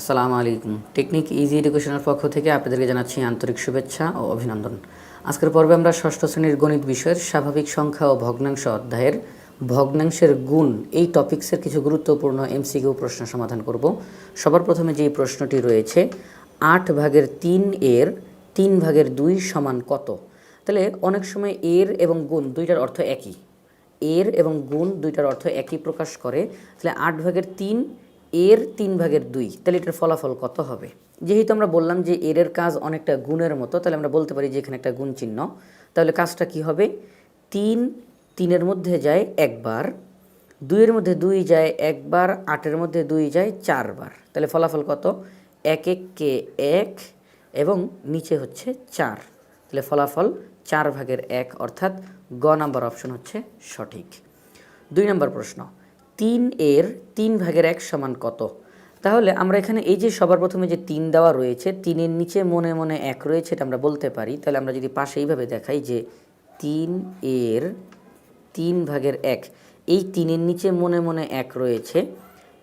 আসসালামু আলাইকুম। Technique easy এডুকেশনের পক্ষ থেকে আপনাদেরকে জানাচ্ছি আন্তরিক শুভেচ্ছা ও অভিনন্দন। আজকের পর্বে আমরা ষষ্ঠ শ্রেণির গণিত বিষয়ের স্বাভাবিক সংখ্যা ও ভগ্নাংশ অধ্যায়ের ভগ্নাংশের গুণ এই টপিক্সের কিছু গুরুত্বপূর্ণ এমসিকিউ প্রশ্ন সমাধান করব। সবার প্রথমে যে প্রশ্নটি রয়েছে, আট ভাগের তিন এর তিন ভাগের দুই সমান কত? তাহলে অনেক সময় এর এবং গুণ দুইটার অর্থ একই। এর এবং গুণ দুইটার অর্থ একই প্রকাশ করে, তাহলে আট ভাগের তিন এর তিন ভাগের দুই, তাহলে এটার ফলাফল কত হবে? যেহেতু আমরা বললাম যে এর এর কাজ অনেকটা গুণের মতো, তাহলে আমরা বলতে পারি যে এখানে একটা গুণ চিহ্ন। তাহলে কাজটা কি হবে? তিন, তিনের মধ্যে যায় একবার, দুইয়ের মধ্যে দুই যায় একবার, আটের মধ্যে দুই যায় চারবার। তাহলে ফলাফল কত? এক এক, কে, এক, এবং নিচে হচ্ছে চার। তাহলে ফলাফল চার ভাগের এক, অর্থাৎ গ নাম্বার অপশন হচ্ছে সঠিক। দুই নম্বর প্রশ্ন তিন এর তিন ভাগের এক সমান কত? তাহলে আমরা এখানে এই যে সবার প্রথমে যে তিন দেওয়া রয়েছে, তিনের নিচে মনে মনে এক রয়েছে এটা আমরা বলতে পারি। তাহলে আমরা যদি পাশে এইভাবে দেখাই যে তিন এর তিন ভাগের এক, এই তিনের নিচে মনে মনে এক রয়েছে।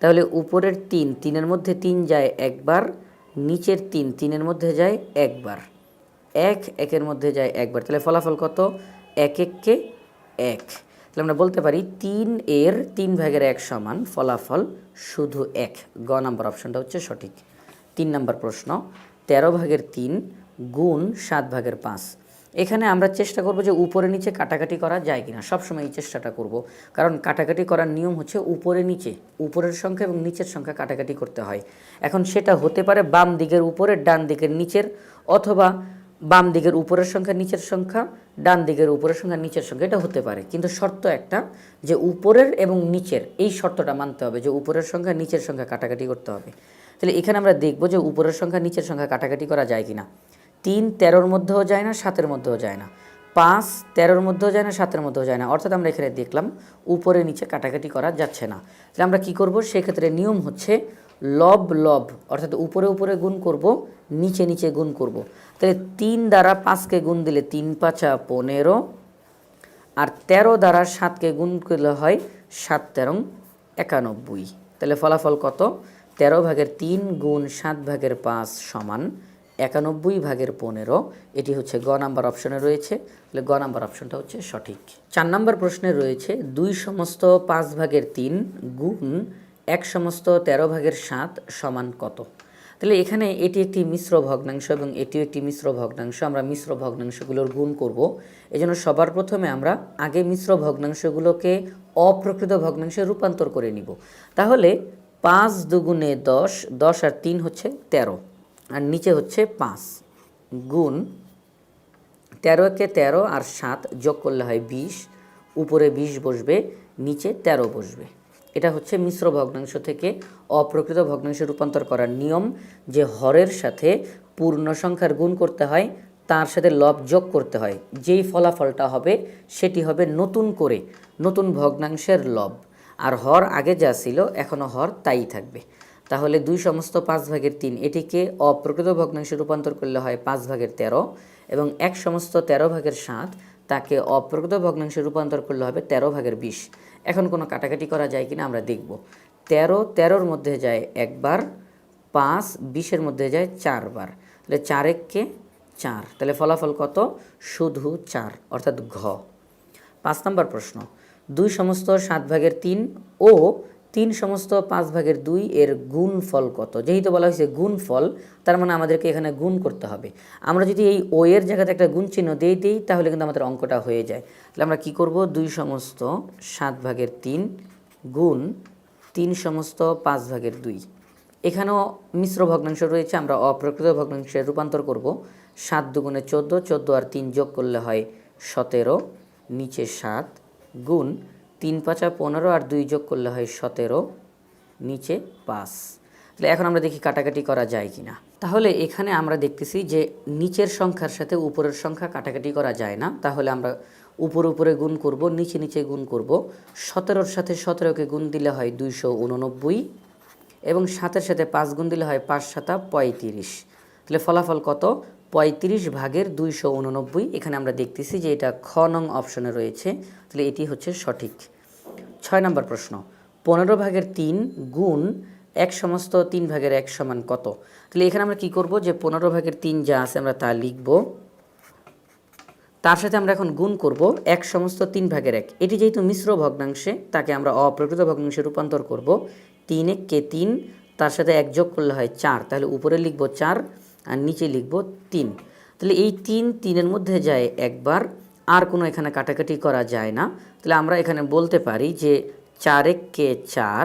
তাহলে উপরের তিন, তিনের মধ্যে তিন যায় একবার, নিচের তিন, তিনের মধ্যে যায় একবার। এক, একের মধ্যে যায় একবার। তাহলে ফলাফল কত? এক এককে এক। তাহলে আমরা বলতে পারি তিন এর তিন ভাগের এক সমান, ফলাফল শুধু এক। গ নাম্বার অপশনটা হচ্ছে সঠিক। তিন নাম্বার প্রশ্ন, তেরো ভাগের তিন গুণ সাত ভাগের পাঁচ। এখানে আমরা চেষ্টা করব যে উপরে নিচে কাটাকাটি করা যায় কি কিনা। সবসময় এই চেষ্টাটা করব। কারণ কাটাকাটি করার নিয়ম হচ্ছে উপরে নিচে, উপরের সংখ্যা এবং নিচের সংখ্যা কাটাকাটি করতে হয়। এখন সেটা হতে পারে বাম দিকের উপরের ডান দিকের নিচের, অথবা বাম দিকের উপরের সংখ্যা, নিচের সংখ্যা, ডান দিকের উপরের সংখ্যা, নিচের সংখ্যা, এটা হতে পারে। কিন্তু শর্ত একটা যে উপরের এবং নিচের, এই শর্তটা মানতে হবে যে উপরের সংখ্যা, নিচের সংখ্যা কাটাকাটি করতে হবে। তাহলে এখানে আমরা দেখব যে উপরের সংখ্যা, নিচের সংখ্যা কাটাকাটি করা যায় কিনা। তিন তেরোর মধ্যেও যায় না, সাতের মধ্যেও যায় না। পাঁচ তেরোর মধ্যেও যায় না, সাতের মধ্যেও যায় না। অর্থাৎ আমরা এখানে দেখলাম উপরে, নিচে কাটাকাটি করা যাচ্ছে না। তাহলে আমরা কি করব? সেক্ষেত্রে নিয়ম হচ্ছে লব লব, অর্থাৎ উপরে উপরে গুণ করব, নিচে নিচে গুণ করব। তাহলে তিন দ্বারা পাঁচকে গুণ দিলে তিন পাঁচা পনেরো, আর তেরো দ্বারা সাতকে গুণ করলে হয় সাত তেরো একানব্বই। তাহলে ফলাফল কত? তেরো ভাগের তিন গুণ সাত ভাগের পাঁচ সমান একানব্বই ভাগের পনেরো। এটি হচ্ছে গ নাম্বার অপশনে রয়েছে। তাহলে গ নাম্বার অপশনটা হচ্ছে সঠিক। চার নাম্বার প্রশ্নে রয়েছে, দুই সমস্ত পাঁচ ভাগের তিন গুণ এক সমস্ত তেরো ভাগের সাত সমান কত? তাহলে এখানে এটি একটি মিশ্র ভগ্নাংশ এবং এটিও একটি মিশ্র ভগ্নাংশ। আমরা মিশ্র ভগ্নাংশগুলোর গুণ করব। এজন্য সবার প্রথমে আমরা আগে মিশ্র ভগ্নাংশগুলোকে অপ্রকৃত ভগ্নাংশে রূপান্তর করে নিব। তাহলে পাঁচ দুগুণে দশ দশ আর তিন হচ্ছে তেরো, আর নিচে হচ্ছে পাঁচ। গুণ তেরো একে তেরো আর সাত যোগ করলে হয় বিশ, উপরে বিশ বসবে, নিচে তেরো বসবে। এটা হচ্ছে মিশ্র ভগ্নাংশ থেকে অপ্রকৃত ভগ্নাংশে রূপান্তর করার নিয়ম যে হরের সাথে পূর্ণ সংখ্যার গুণ করতে হয়, তার সাথে লব যোগ করতে হয়। যেই ফলাফলটা হবে, সেটি হবে নতুন করে নতুন ভগ্নাংশের লব। আর হর আগে যা ছিল এখনও হর তাই থাকবে। তাহলে দুই সমস্ত পাঁচ ভাগের তিন, এটিকে অপ্রকৃত ভগ্নাংশে রূপান্তর করলে হয় পাঁচ ভাগের তেরো এবং এক সমস্ত তেরো ভাগের সাত, তাকে অপ্রকৃত ভগ্নাংশে রূপান্তর করলে হবে তেরো ভাগের বিশ। এখন কোনো কাটাকাটি করা যায় কিনা আমরা দেখব। তেরো, তেরোর মধ্যে যায় একবার, পাঁচ, বিশের মধ্যে যায় চারবার। তাহলে চার এককে চার। তাহলে ফলাফল কত? শুধু চার, অর্থাৎ ঘ। পাঁচ নম্বর প্রশ্ন। দুই সমস্ত সাত ভাগের তিন ও তিন সমস্ত পাঁচ ভাগের দুই এর গুণ ফল কত? যেহেতু বলা হয়েছে গুণ ফল তার মানে আমাদেরকে এখানে গুণ করতে হবে। আমরা যদি এই ও এর জায়গাতে একটা গুণ চিহ্ন দিয়ে দিই, তাহলে কিন্তু আমাদের অঙ্কটা হয়ে যায়। তাহলে আমরা কি করব? দুই সমস্ত সাত ভাগের তিন গুণ তিন সমস্ত পাঁচ ভাগের দুই। এখানেও মিশ্র ভগ্নাংশ রয়েছে, আমরা অপ্রকৃত ভগ্নাংশে রূপান্তর করব। সাত দুগুণে চোদ্দ চোদ্দ আর তিন যোগ করলে হয় সতেরো, নিচে সাত গুণ তিন পাঁচা পনেরো আর দুই যোগ করলে হয় সতেরো, নিচে পাঁচ। তাহলে এখন আমরা দেখি কাটাকাটি করা যায় কি না তাহলে এখানে আমরা দেখতেছি যে নিচের সংখ্যার সাথে উপরের সংখ্যা কাটাকাটি করা যায় না। তাহলে আমরা উপর উপরে গুণ করব, নিচে নিচে গুণ করব। সতেরোর সাথে সতেরোকে গুণ দিলে হয় দুইশো উননব্বই এবং সাতের সাথে পাঁচ গুণ দিলে হয় পাঁচ সাতা পঁয়ত্রিশ। তাহলে ফলাফল কত? পঁয়ত্রিশ ভাগের দুইশো উননব্বই। এখানে আমরা দেখতেছি যে এটা খ নং অপশনে রয়েছে। তাহলে এটি হচ্ছে সঠিক। ছয় নম্বর প্রশ্ন, পনেরো ভাগের তিন গুণ এক সমস্ত তিন ভাগের এক সমান কত? তাহলে এখানে আমরা কি করব যে পনেরো ভাগের তিন যা আছে আমরা তা লিখব। তার সাথে আমরা এখন গুণ করব এক সমস্ত তিন ভাগের এক। এটি যেহেতু মিশ্র ভগ্নাংশে, তাকে আমরা অপ্রকৃত ভগ্নাংশে রূপান্তর করব। তিন এক কে তিন, তার সাথে এক যোগ করলে হয় চার। তাহলে উপরে লিখব চার আর নিচে লিখব তিন। তাহলে এই তিন তিনের মধ্যে যায় একবার আর কোনো এখানে কাটাকাটি করা যায় না। তাহলে আমরা এখানে বলতে পারি যে চার এক কে চার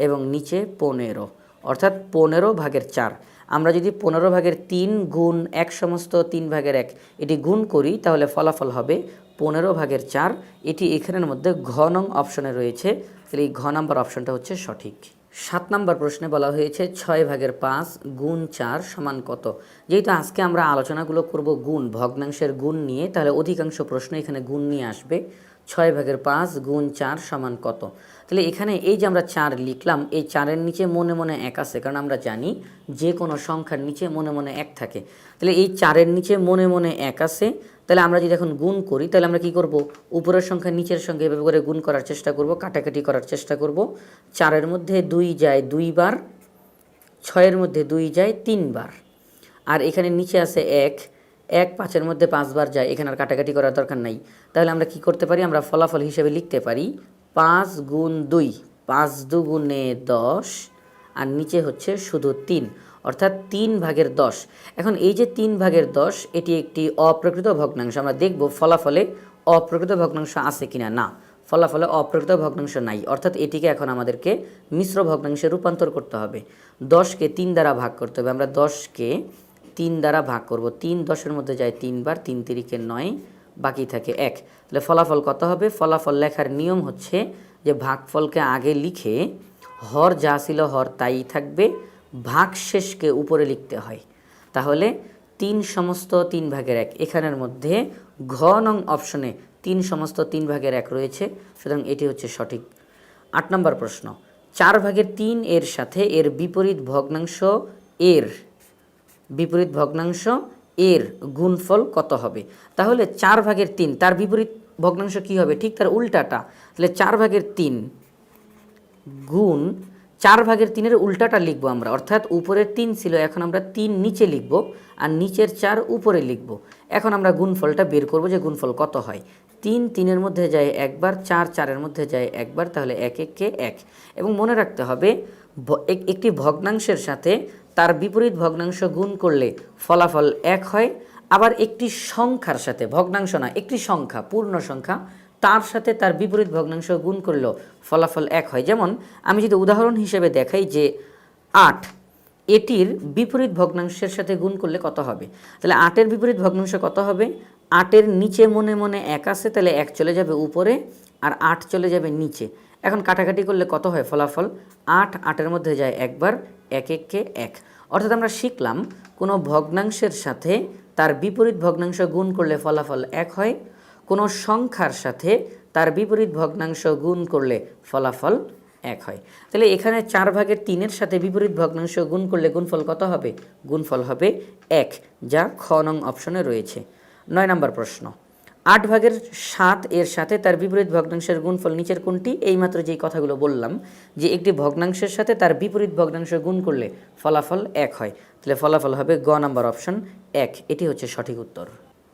এবং নিচে পনেরো, অর্থাৎ পনেরো ভাগের চার। আমরা যদি পনেরো ভাগের তিন গুণ এক সমস্ত তিন ভাগের এক এটি গুণ করি, তাহলে ফলাফল হবে পনেরো ভাগের চার। এটি এখানের মধ্যে ঘ নং অপশনে রয়েছে। তাহলে এই ঘ নাম্বার অপশনটা হচ্ছে সঠিক। সাত নম্বর প্রশ্নে বলা হয়েছে ছয় ভাগের পাঁচ গুণ চার সমান কত? যেহেতু আজকে আমরা আলোচনাগুলো করব গুণ, ভগ্নাংশের গুণ নিয়ে, তাহলে অধিকাংশ প্রশ্ন এখানে গুণ নিয়ে আসবে। ছয় ভাগের পাঁচ গুণ চার সমান কত? তাহলে এখানে এই যে আমরা চার লিখলাম, এই চারের নিচে মনে মনে এক আছে, কারণ আমরা জানি যে কোনো সংখ্যার নিচে মনে মনে এক থাকে। তাহলে এই চারের নিচে মনে মনে এক আছে, তাহলে আমরা যদি এখন গুণ করি, তাহলে আমরা কি করব? উপরের সংখ্যা নিচের সঙ্গে এভাবে করে গুণ করার চেষ্টা করব, কাটাকাটি করার চেষ্টা করব। চারের মধ্যে দুই যায় দুইবার, ছয়ের মধ্যে দুই যায় তিনবার। আর এখানে নিচে আছে এক এক পাঁচের মধ্যে পাঁচবার যায়, এখানে আর কাটাকাটি করার দরকার নাই। তাহলে আমরা কি করতে পারি? আমরা ফলাফল হিসেবে লিখতে পারি পাঁচ গুণ দুই, পাঁচ দুগুণে দশ, আর নিচে হচ্ছে শুধু তিন, অর্থাৎ তিন ভাগের দশ। এখন এই যে তিন ভাগের দশ, এটি একটি অপ্রকৃত ভগ্নাংশ। আমরা দেখব ফলাফলে অপ্রকৃত ভগ্নাংশ আছে কিনা? না, ফলাফলে অপ্রকৃত ভগ্নাংশ নাই। অর্থাৎ এটিকে এখন আমাদেরকে মিশ্র ভগ্নাংশে রূপান্তর করতে হবে। দশকে তিন দ্বারা ভাগ করতে হবে। আমরা দশকে তিন দ্বারা ভাগ করব। তিন দশের মধ্যে যায় তিনবার, তিন তিরিকে নয় বাকি থাকে। এক, তাহলে ফলাফল কত হবে? ফলাফল লেখার নিয়ম হচ্ছে যে ভাগফলকে আগে লিখে হর যা ছিল হর তাই থাকবে, ভাগ শেষকে উপরে লিখতে হয়। তাহলে তিন সমস্ত তিন ভাগের এক। এখানের মধ্যে ঘ নং অপশনে তিন সমস্ত তিন ভাগের এক রয়েছে। সুতরাং এটি হচ্ছে সঠিক। আট নম্বর প্রশ্ন, চার ভাগের তিন এর সাথে এর বিপরীত ভগ্নাংশ এর। বিপরীত ভগ্নাংশ এর গুণফল কত হবে? তাহলে চার ভাগের তিন, তার বিপরীত ভগ্নাংশ কি হবে? ঠিক তার উল্টাটা। তাহলে চার ভাগের তিন গুণ চার ভাগের তিনের উল্টাটা লিখব আমরা। অর্থাৎ উপরের তিন ছিল, এখন আমরা তিন নিচে লিখব আর নিচের চার উপরে লিখব। এখন আমরা গুণফলটা বের করব যে গুণফল কত হয়। তিন তিনের মধ্যে যায় একবার, চার চারের মধ্যে যায় একবার, তাহলে এক এককে এক। এবং মনে রাখতে হবে এক- একটি ভগ্নাংশের সাথে তার বিপরীত ভগ্নাংশ গুণ করলে ফলাফল এক হয়। আবার একটি সংখ্যার সাথে, ভগ্নাংশ না, একটি সংখ্যা, পূর্ণ সংখ্যা, তার সাথে তার বিপরীত ভগ্নাংশ গুণ করলেও ফলাফল এক হয়। যেমন, আমি যদি উদাহরণ হিসেবে দেখাই যে আট, এটির বিপরীত ভগ্নাংশের সাথে গুণ করলে কত হবে? তাহলে আটের বিপরীত ভগ্নাংশ কত হবে? আটের নিচে মনে মনে এক আছে, তাহলে এক চলে যাবে উপরে আর আট চলে যাবে নিচে। এখন কাটাকাটি করলে কত হয় ফলাফল? আট, আটের মধ্যে যায় একবার এক এককে এক। অর্থাৎ আমরা শিখলাম কোনো ভগ্নাংশের সাথে তার বিপরীত ভগ্নাংশ গুণ করলে ফলাফল এক হয়, কোনো সংখ্যার সাথে তার বিপরীত ভগ্নাংশ গুণ করলে ফলাফল এক হয়। তাহলে এখানে চার ভাগের তিনের সাথে বিপরীত ভগ্নাংশ গুণ করলে গুণফল কত হবে? গুণফল হবে এক, যা খ নং অপশনে রয়েছে। নয় নম্বর প্রশ্ন। আট ভাগের সাত এর সাথে তার বিপরীত ভগ্নাংশের গুণফল নিচের কোনটি? এইমাত্র যেই কথাগুলো বললাম, যে একটি ভগ্নাংশের সাথে তার বিপরীত ভগ্নাংশ গুণ করলে ফলাফল এক হয়। তাহলে ফলাফল হবে গ নাম্বার অপশন এক। এটি হচ্ছে সঠিক উত্তর।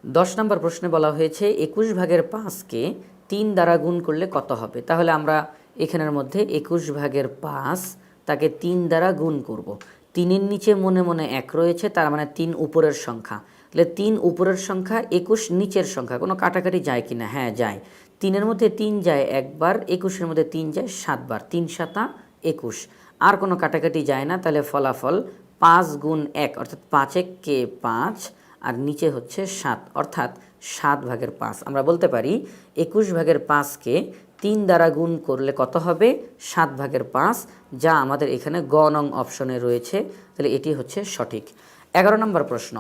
দশ নম্বর প্রশ্নে বলা হয়েছে, একুশ ভাগের পাঁচকে তিন দ্বারা গুণ করলে কত হবে? তাহলে আমরা এখানের মধ্যে একুশ ভাগের পাঁচ তাকে তিন দ্বারা গুণ করব। তিনের নিচে মনে মনে এক রয়েছে, তার মানে তিন উপরের সংখ্যা। তাহলে তিন উপরের সংখ্যা, একুশ নিচের সংখ্যা, কোনো কাটাকাটি যায় কি না হ্যাঁ যায়। তিনের মধ্যে তিন যায় একবার, একুশের মধ্যে তিন যায় সাতবার। তিন সাতা, একুশ। আর কোনো কাটাকাটি যায় না, তাহলে ফলাফল পাঁচ গুণ এক, অর্থাৎ পাঁচ এক কে পাঁচ, আর নিচে হচ্ছে সাত, অর্থাৎ সাত ভাগের পাঁচ। আমরা বলতে পারি, একুশ ভাগের পাঁচকে তিন দ্বারা গুণ করলে কত হবে? সাত ভাগের পাঁচ, যা আমাদের এখানে গ নং অপশনে রয়েছে। তাহলে এটি হচ্ছে সঠিক। এগারো নম্বর প্রশ্ন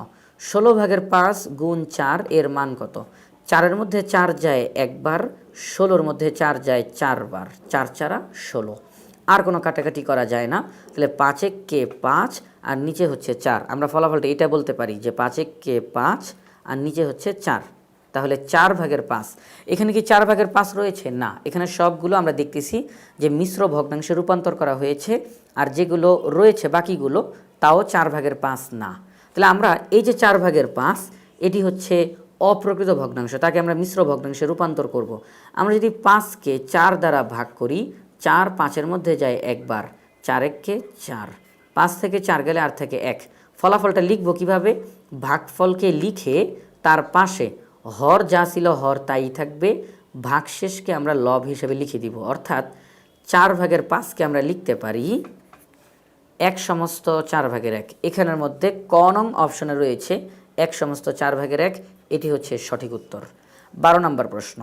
ষোলো ভাগের পাঁচ গুণ চার এর মান কত? চারের মধ্যে চার যায় একবার, ষোলোর মধ্যে চার যায় চারবার। চার চারা ষোলো। আর কোনো কাটাকাটি করা যায় না। তাহলে পাঁচে কে পাঁচ আর নিচে হচ্ছে চার। আমরা ফলাফলটা এটা বলতে পারি যে পাঁচে কে পাঁচ আর নিচে হচ্ছে চার। তাহলে চার ভাগের পাঁচ। এখানে কি চার ভাগের পাঁচ রয়েছে? না। এখানে সবগুলো আমরা দেখতেছি যে মিশ্র ভগ্নাংশে রূপান্তর করা হয়েছে। আর যেগুলো রয়েছে বাকিগুলো, তাও চার ভাগের পাঁচ না। তাহলে আমরা এই যে চার ভাগের পাঁচ, এটি হচ্ছে অপ্রকৃত ভগ্নাংশ, তাকে আমরা মিশ্র ভগ্নাংশে রূপান্তর করব। আমরা যদি পাঁচকে চার দ্বারা ভাগ করি, চার পাঁচের মধ্যে যায় একবার, চার এককে চার। পাঁচ থেকে চার গেলে আর থেকে এক। ফলাফলটা লিখব কীভাবে? ভাগফলকে লিখে তার পাশে হর যা ছিল হর তাই থাকবে, ভাগশেষকে আমরা লব হিসেবে লিখে দিব। অর্থাৎ চার ভাগের পাঁচকে আমরা লিখতে পারি এক সমস্ত চার ভাগের এক। এখানের মধ্যে ক নং অপশনে রয়েছে এক সমস্ত চার ভাগের এক। এটি হচ্ছে সঠিক উত্তর। বারো নম্বর প্রশ্ন।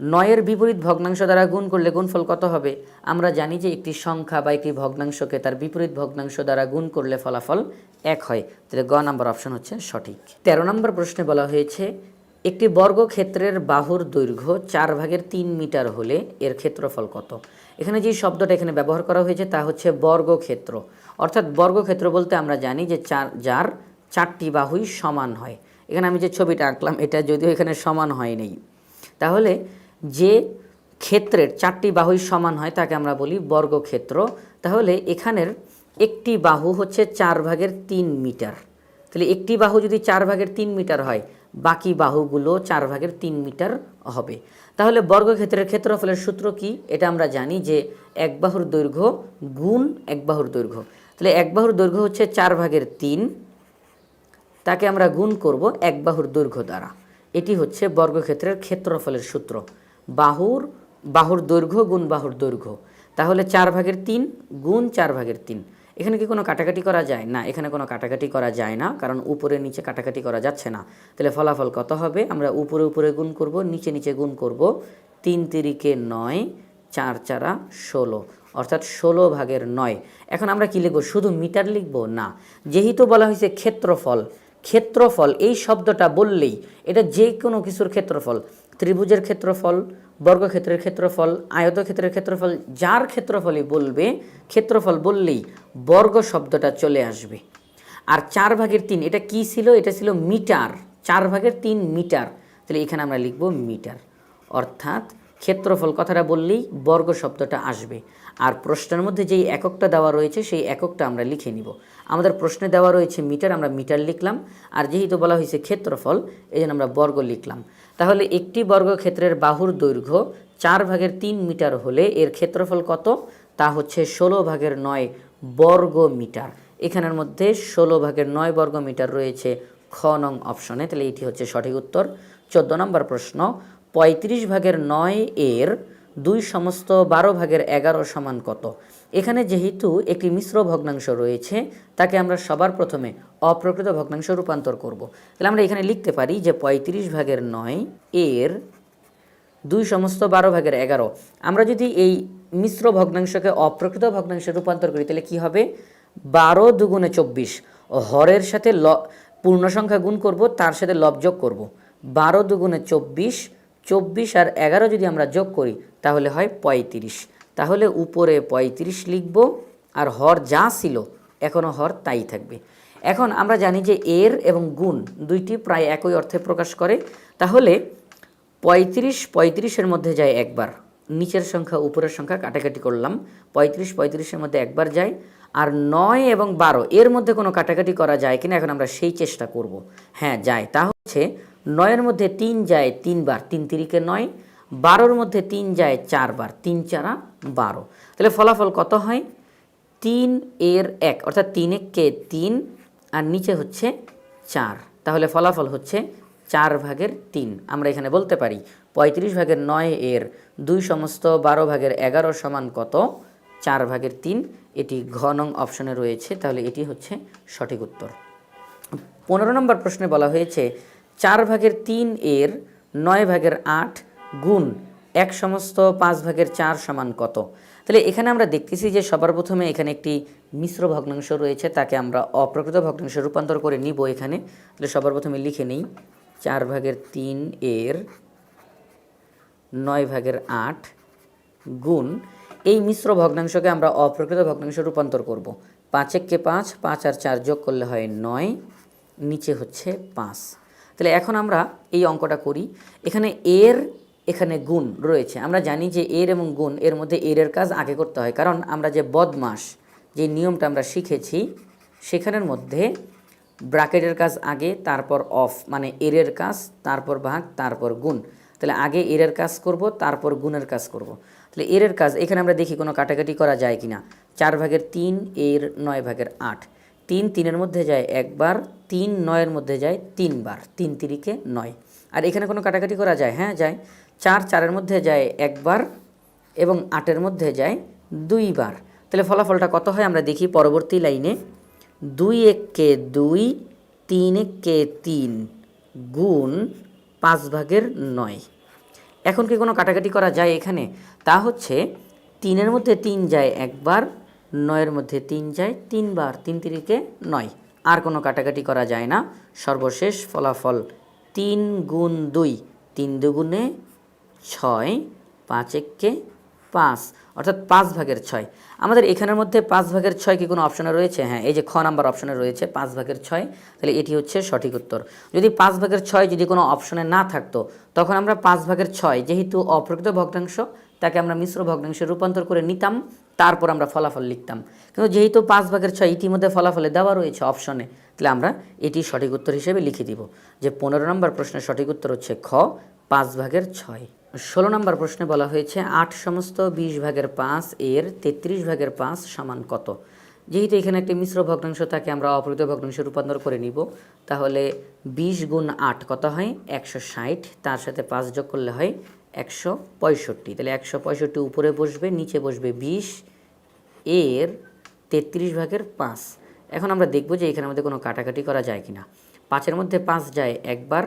নয়ের বিপরীত ভগ্নাংশ দ্বারা গুণ করলে গুণফল কত হবে? আমরা জানি যে একটি সংখ্যা বা একটি ভগ্নাংশকে তার বিপরীত ভগ্নাংশ দ্বারা গুণ করলে ফলাফল এক হয়। তাহলে গ নম্বর অপশন হচ্ছে সঠিক। তেরো নম্বর প্রশ্নে বলা হয়েছে, একটি বর্গক্ষেত্রের বাহুর দৈর্ঘ্য চার ভাগের তিন মিটার হলে এর ক্ষেত্রফল কত? এখানে যে শব্দটা এখানে ব্যবহার করা হয়েছে তা হচ্ছে বর্গক্ষেত্র। অর্থাৎ বর্গক্ষেত্র বলতে আমরা জানি যে চার, যার চারটি বাহুই সমান হয়। এখানে আমি যে ছবিটা আঁকলাম, এটা যদিও এখানে সমান হয় নাই। তাহলে যে ক্ষেত্রের চারটি বাহুই সমান হয়, তাকে আমরা বলি বর্গক্ষেত্র। তাহলে এখানের একটি বাহু হচ্ছে চার ভাগের তিন মিটার। তাহলে একটি বাহু যদি চার ভাগের তিন মিটার হয়, বাকি বাহুগুলো চার ভাগের তিন মিটার হবে। তাহলে বর্গক্ষেত্রের ক্ষেত্রফলের সূত্র কি? এটা আমরা জানি যে এক বাহুর দৈর্ঘ্য গুণ এক বাহুর দৈর্ঘ্য। তাহলে এক বাহুর দৈর্ঘ্য হচ্ছে চার ভাগের তিন। তাকে আমরা গুণ করব এক বাহুর দৈর্ঘ্য দ্বারা। এটি হচ্ছে বর্গক্ষেত্রের ক্ষেত্রফলের সূত্র। বাহুর বাহুর দৈর্ঘ্য গুণ বাহুর দৈর্ঘ্য। তাহলে চার ভাগের তিন গুণ চার ভাগের তিন। এখানে কি কোনো কাটাকাটি করা যায়? না, এখানে কোনো কাটাকাটি করা যায় না, কারণ উপরে নিচে কাটাকাটি করা যাচ্ছে না। তাহলে ফলাফল কত হবে? আমরা উপরে উপরে গুণ করব, নিচে নিচে গুণ করব তিন তিরিকে নয়, চার চারা ষোলো। অর্থাৎ ষোলো ভাগের নয়। এখন আমরা কি লিখব? শুধু মিটার লিখব? না। যেহেতু বলা হয়েছে ক্ষেত্রফল ক্ষেত্রফল এই শব্দটা বললেই এটা যে কোনো কিছুর ক্ষেত্রফল। ত্রিভুজের ক্ষেত্রফল, বর্গক্ষেত্রের ক্ষেত্রফল, আয়তক্ষেত্রের ক্ষেত্রফল, যার ক্ষেত্রফলই বলবে, ক্ষেত্রফল বললেই বর্গ শব্দটা চলে আসবে। আর চার ভাগের তিন, এটা কি ছিল? এটা ছিল মিটার। চার ভাগের তিন মিটার। তাহলে এখানে আমরা লিখব মিটার। অর্থাৎ ক্ষেত্রফল কথাটা বললেই বর্গ শব্দটা আসবে। আর প্রশ্নের মধ্যে যেই এককটা দেওয়া রয়েছে, সেই এককটা আমরা লিখে নিব। আমাদের প্রশ্নে দেওয়া রয়েছে মিটার, আমরা মিটার লিখলাম। আর যেহেতু বলা হয়েছে ক্ষেত্রফল এই আমরা বর্গ লিখলাম। তাহলে একটি বর্গক্ষেত্রের বাহুর দৈর্ঘ্য চার ভাগের তিন মিটার হলে এর ক্ষেত্রফল কত? তা হচ্ছে ষোলো ভাগের নয় বর্গ মিটার। এখানের মধ্যে ষোলো ভাগের নয় বর্গ মিটার রয়েছে খ নং অপশনে। তাহলে এটি হচ্ছে সঠিক উত্তর। চোদ্দ নম্বর প্রশ্ন, পঁয়ত্রিশ ভাগের নয় এর দুই সমস্ত বারো ভাগের এগারো সমান কত? এখানে যেহেতু একটি মিশ্র ভগ্নাংশ রয়েছে, তাকে আমরা সবার প্রথমে অপ্রকৃত ভগ্নাংশ রূপান্তর করব। তাহলে আমরা এখানে লিখতে পারি যে পঁয়ত্রিশ ভাগের নয় এর দুই সমস্ত বারো ভাগের এগারো। আমরা যদি এই মিশ্র ভগ্নাংশকে অপ্রকৃত ভগ্নাংশে রূপান্তর করি, তাহলে কী হবে? বারো দুগুণে চব্বিশ। হরের সাথে ল পূর্ণ সংখ্যা গুণ করব, তার সাথে লব যোগ করব। বারো দুগুণে চব্বিশ চব্বিশ আর এগারো যদি আমরা যোগ করি, তাহলে হয় পঁয়ত্রিশ। তাহলে উপরে পঁয়ত্রিশ লিখব, আর হর যা ছিল, এখনও হর তাই থাকবে। এখন আমরা জানি যে এর এবং গুণ দুইটি প্রায় একই অর্থে প্রকাশ করে। তাহলে পঁয়ত্রিশ, পঁয়ত্রিশের মধ্যে যায় একবার। নিচের সংখ্যা, উপরের সংখ্যা কাটাকাটি করলাম। পঁয়ত্রিশ, পঁয়ত্রিশের মধ্যে একবার যায়। আর নয় এবং বারো, এর মধ্যে কোনো কাটাকাটি করা যায় কিনা এখন আমরা সেই চেষ্টা করব। হ্যাঁ যায়। তা হচ্ছে নয়ের মধ্যে তিন যায় তিনবার, তিন তিরিকে নয়, বারোর মধ্যে তিন যায় চারবার, তিন চারা বারো। তাহলে ফলাফল কত হয়? তিন এর এক, অর্থাৎ তিন কে তিন, আর নিচে হচ্ছে চার। তাহলে ফলাফল হচ্ছে চার ভাগের তিন। আমরা এখানে বলতে পারি, পঁয়ত্রিশ ভাগের নয় এর দুই সমস্ত বারো ভাগের এগারো সমান কত? চার ভাগের তিন। এটি ঘ নং অপশনে রয়েছে, তাহলে এটি হচ্ছে সঠিক উত্তর। পনেরো নম্বর প্রশ্নে বলা হয়েছে চার ভাগের তিন এর নয় ভাগের আট গুণ এক সমস্ত পাঁচ ভাগের চার সমান কত? তাহলে এখানে আমরা দেখতেছি যে সবার প্রথমে এখানে একটি মিশ্র ভগ্নাংশ রয়েছে, তাকে আমরা অপ্রকৃত ভগ্নাংশে রূপান্তর করে নিব এখানে। তাহলে সবার প্রথমে লিখে নিই, চার ভাগের তিন এর নয় ভাগের আট গুণ এই মিশ্র ভগ্নাংশকে আমরা অপ্রকৃত ভগ্নাংশে রূপান্তর করব। পাঁচ এককে পাঁচ পাঁচ আর চার যোগ করলে হয় নয়, নিচে হচ্ছে পাঁচ। তাহলে এখন আমরা এই অঙ্কটা করি। এখানে এর, এখানে গুণ রয়েছে। আমরা জানি যে এর এবং গুণ, এর মধ্যে এর কাজ আগে করতে হয়। কারণ আমরা যে বদমাস, যে নিয়মটা আমরা শিখেছি, সেখানের মধ্যে ব্রাকেটের কাজ আগে, তারপর অফ মানে এরের কাজ, তারপর ভাগ, তারপর গুণ। তাহলে আগে এরের কাজ করব, তারপর গুণের কাজ করব। তাহলে এরের কাজ, এখানে আমরা দেখি কোনো কাটাকাটি করা যায় কিনা। চার ভাগের তিন, এর নয় ভাগের আট। তিন, তিনের মধ্যে যায় একবার তিন নয়ের মধ্যে যায় তিনবার, তিন তিরিকে নয়। আর এখানে কোনো কাটাকাটি করা যায়? হ্যাঁ যায়। চার, চারের মধ্যে যায় একবার এবং আটের মধ্যে যায় দুইবার। তাহলে ফলাফলটা কত হয়? আমরা দেখি পরবর্তী লাইনে। দুই এককে দুই, তিন এককে তিন গুণ পাঁচ ভাগের নয়। এখন কি কোনো কাটাকাটি করা যায় এখানে? তা হচ্ছে তিনের মধ্যে তিন যায় একবার, নয়ের মধ্যে তিন যায় তিনবার, তিন তিরিকে নয়। আর কোনো কাটাকাটি করা যায় না। সর্বশেষ ফলাফল তিন গুণ দুই। তিন দুগুণে ছয়, পাঁচ এককে পাঁচ, অর্থাৎ পাঁচ ভাগের ছয়। আমাদের এখানের মধ্যে পাঁচ ভাগের ছয় কি কোনো অপশনে রয়েছে? হ্যাঁ এই যে খ নাম্বার অপশনে রয়েছে পাঁচ ভাগের ছয়, তাহলে এটি হচ্ছে সঠিক উত্তর। যদি পাঁচ ভাগের ছয় যদি কোনো অপশনে না থাকতো, তখন আমরা পাঁচ ভাগের ছয় যেহেতু অপ্রকৃত ভগ্নাংশ তাকে আমরা মিশ্র ভগ্নাংশে রূপান্তর করে নিতাম, তারপর আমরা ফলাফল লিখতাম। কিন্তু যেহেতু পাঁচ ভাগের ছয় ইতিমধ্যে ফলাফলে দেওয়া রয়েছে অপশনে, তাহলে আমরা এটি সঠিক উত্তর হিসেবে লিখে দিব। যে পনেরো নম্বর প্রশ্নের সঠিক উত্তর হচ্ছে খ, পাঁচ ভাগের ছয়। ষোলো নম্বর প্রশ্নে বলা হয়েছে, আট সমস্ত বিশ ভাগের পাঁচ এর তেত্রিশ ভাগের পাঁচ সমান কত? যেহেতু এখানে একটি মিশ্র ভগ্নাংশ থাকে আমরা অপরিত ভগ্নাংশে রূপান্তর করে নিব, তাহলে বিশ গুণ আট কত হয়? একশো ষাট। তার সাথে পাঁচ যোগ করলে হয় একশো পঁয়ষট্টি। তাহলে একশো পঁয়ষট্টি উপরে বসবে, নিচে বসবে বিশ, এর তেত্রিশ ভাগের পাঁচ। এখন আমরা দেখব যে এখানের আমাদের কোনো কাটাকাটি করা যায় কি না পাঁচের মধ্যে পাঁচ যায় একবার,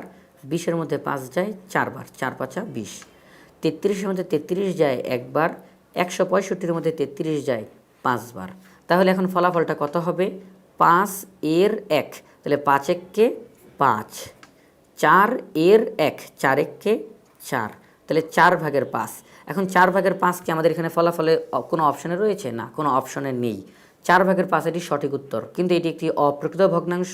বিশের মধ্যে পাঁচ যায় চারবার, চার পাঁচা বিশ। তেত্রিশের মধ্যে তেত্রিশ যায় একবার, একশো পঁয়ষট্টির মধ্যে তেত্রিশ যায় পাঁচবার। তাহলে এখন ফলাফলটা কত হবে? পাঁচ এর এক। তাহলে পাঁচ এককে পাঁচ, চার এর এক, চার এককে চার। তাহলে চার ভাগের পাঁচ। এখন চার ভাগের পাঁচ কি আমাদের এখানে ফলাফলে কোনো অপশনে রয়েছে? না, কোনো অপশনে নেই। চার ভাগের পাঁচ এটি সঠিক উত্তর। কিন্তু এটি একটি অপ্রকৃত ভগ্নাংশ।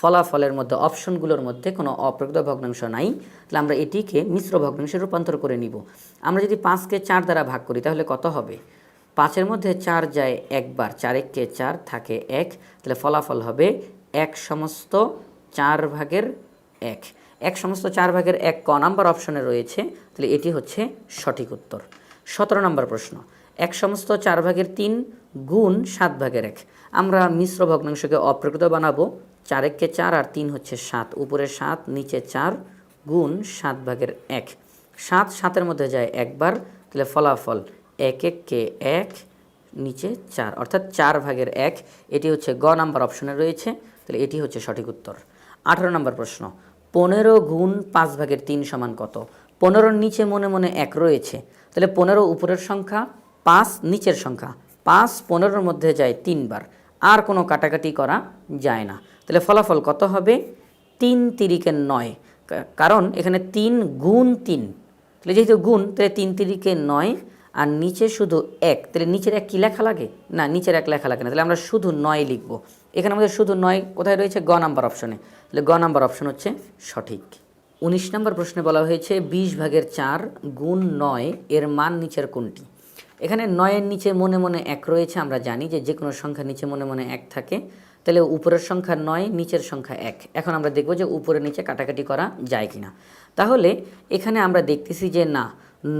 ফলাফলের মধ্যে, অপশনগুলোর মধ্যে কোনো অপ্রকৃত ভগ্নাংশ নাই। তাহলে আমরা এটিকে মিশ্র ভগ্নাংশে রূপান্তর করে নিব। আমরা যদি পাঁচকে চার দ্বারা ভাগ করি, তাহলে কত হবে? পাঁচের মধ্যে চার যায় একবার, চার এককে চার থাকে এক। তাহলে ফলাফল হবে এক সমস্ত চার ভাগের এক। এক সমস্ত চার ভাগের এক ক নাম্বার অপশনে রয়েছে। তাহলে এটি হচ্ছে সঠিক উত্তর। সতেরো নম্বর প্রশ্ন। এক সমস্ত চার ভাগের তিন গুণ সাত ভাগের এক। আমরা মিশ্র ভগ্নাংশকে অপ্রকৃত বানাবো। চার এককে চার আর তিন হচ্ছে সাত। উপরে সাত, নিচে চার গুণ সাত ভাগের এক। সাত সাতের মধ্যে যায় একবার, তাহলে ফলাফল এক এককে এক, নিচে চার। অর্থাৎ চার ভাগের এক, এটি হচ্ছে গ নাম্বার অপশনে রয়েছে, তাহলে এটি হচ্ছে সঠিক উত্তর। আঠারো নম্বর প্রশ্ন। পনেরো গুণ পাঁচ ভাগের তিন সমান কত? পনেরোর নিচে মনে মনে এক রয়েছে, তাহলে পনেরো উপরের সংখ্যা, পাঁচ নিচের সংখ্যা, পাঁচ পনেরোর মধ্যে যায় তিনবার, আর কোনো কাটাকাটি করা যায় না। তাহলে ফলাফল কত হবে? তিন তিরিকে নয় কারণ এখানে তিন গুণ তিন, তাহলে যেহেতু গুণ, তাহলে তিন তিরিকে নয়, আর নিচে শুধু এক, তাহলে নিচের এক কী লেখা লাগে? না, নিচের এক লেখা লাগে না, তাহলে আমরা শুধু নয় লিখব। এখানে আমাদের শুধু নয় কোথায় রয়েছে? গ নাম্বার অপশনে, তাহলে গ নাম্বার অপশন হচ্ছে সঠিক। উনিশ নম্বর প্রশ্নে বলা হয়েছে, বিশ ভাগের চার গুণ নয়, এর মান নিচের কোনটি? এখানে নয়ের নিচে মনে মনে এক রয়েছে, আমরা জানি যে যে কোনো সংখ্যা নিচে মনে মনে এক থাকে। তাহলে উপরের সংখ্যা নয়, নিচের সংখ্যা এক। এখন আমরা দেখব যে উপরে নিচে কাটাকাটি করা যায় কি না তাহলে এখানে আমরা দেখতেছি যে না,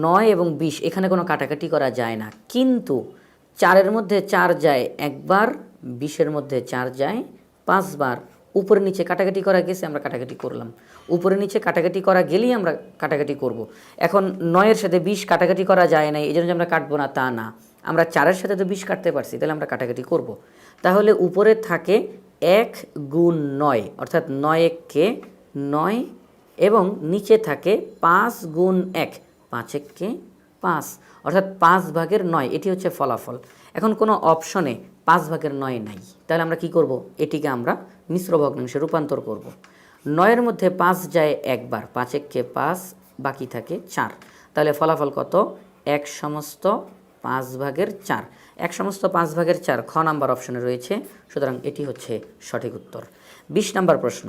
নয় এবং বিশ, এখানে কোনো কাটাকাটি করা যায় না। কিন্তু চারের মধ্যে চার যায়, একবার, বিশের মধ্যে চার যায়, পাঁচবার উপরে নিচে কাটাকাটি করা গেছে, আমরা কাটাকাটি করলাম উপরে নিচে কাটাকাটি করা গেলেই আমরা কাটাকাটি করব। এখন নয়ের সাথে বিশ কাটাকাটি করা যায় না এই জন্য যে আমরা কাটবো না, তা না আমরা চারের সাথে তো বিশ কাটতে পারছি, তাহলে আমরা কাটাকাটি করব। তাহলে উপরে থাকে এক গুণ নয়, অর্থাৎ নয় এককে নয়, এবং নিচে থাকে পাঁচ গুণ এক, পাঁচ এককে পাঁচ অর্থাৎ পাঁচ ভাগের নয়, এটি হচ্ছে ফলাফল। এখন কোনো অপশনে পাঁচ ভাগের নয় নাই। তাহলে আমরা কি করব? এটিকে আমরা মিশ্র ভগ্নাংশে রূপান্তর করব। নয়ের মধ্যে পাঁচ যায় একবার, পাঁচ পাঁচ, বাকি থাকে চার। তাহলে ফলাফল কত? এক সমস্ত পাঁচ ভাগের চার। এক সমস্ত পাঁচ ভাগের চার খ নাম্বার অপশনে রয়েছে, সুতরাং এটি হচ্ছে সঠিক উত্তর। বিশ নাম্বার প্রশ্ন।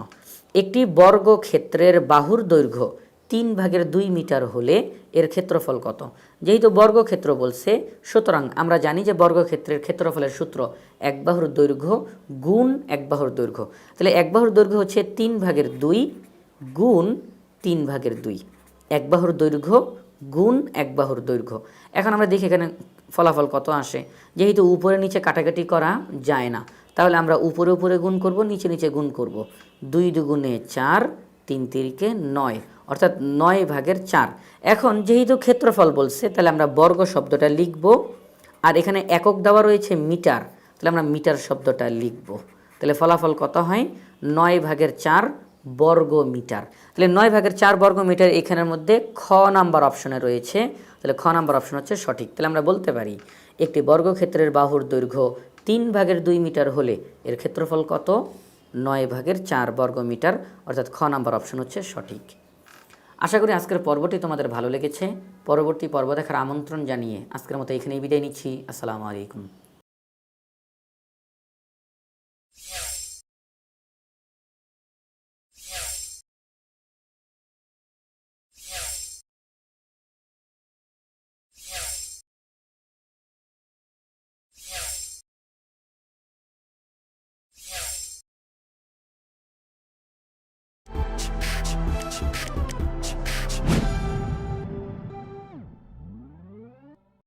একটি বর্গ ক্ষেত্রের বাহুর দৈর্ঘ্য তিন ভাগের দুই মিটার হলে এর ক্ষেত্রফল কত? যেহেতু বর্গক্ষেত্র বলছে, সুতরাং আমরা জানি যে বর্গক্ষেত্রের ক্ষেত্রফলের সূত্র এক বাহুর দৈর্ঘ্য গুণ এক বাহুর দৈর্ঘ্য। তাহলে এক বাহুর দৈর্ঘ্য হচ্ছে তিন ভাগের দুই গুণ তিন ভাগের দুই। এক বাহুর দৈর্ঘ্য গুণ এক বাহুর দৈর্ঘ্য। এখন আমরা দেখি এখানে ফলাফল কত আসে। যেহেতু উপরে নিচে কাটাকাটি করা যায় না, তাহলে আমরা উপরে উপরে গুণ করব, নিচে নিচে গুণ করব। দুই দুগুণে চার তিন তিরিকে নয়, অর্থাৎ নয় ভাগের চার। এখন যেহেতু ক্ষেত্রফল বলছে, তাহলে আমরা বর্গ শব্দটা লিখব, আর এখানে একক দেওয়া রয়েছে মিটার, তাহলে আমরা মিটার শব্দটা লিখব। তাহলে ফলাফল কত হয়? নয় ভাগের চার বর্গ মিটার। তাহলে নয় ভাগের চার বর্গ মিটার এখানের মধ্যে খ নাম্বার অপশনে রয়েছে। তাহলে খ নাম্বার অপশন হচ্ছে সঠিক। তাহলে আমরা বলতে পারি, একটি বর্গক্ষেত্রের বাহুর দৈর্ঘ্য তিন ভাগের দুই মিটার হলে এর ক্ষেত্রফল কত? নয় ভাগের চার বর্গ মিটার, অর্থাৎ খ নাম্বার অপশন হচ্ছে সঠিক। আশা করি আজকের পর্বটি তোমাদের ভালো লেগেছে। পরবর্তী পর্ব দেখার আমন্ত্রণ জানিয়ে আজকের মতো এখানেই বিদায় নিচ্ছি। আসসালামু আলাইকুম।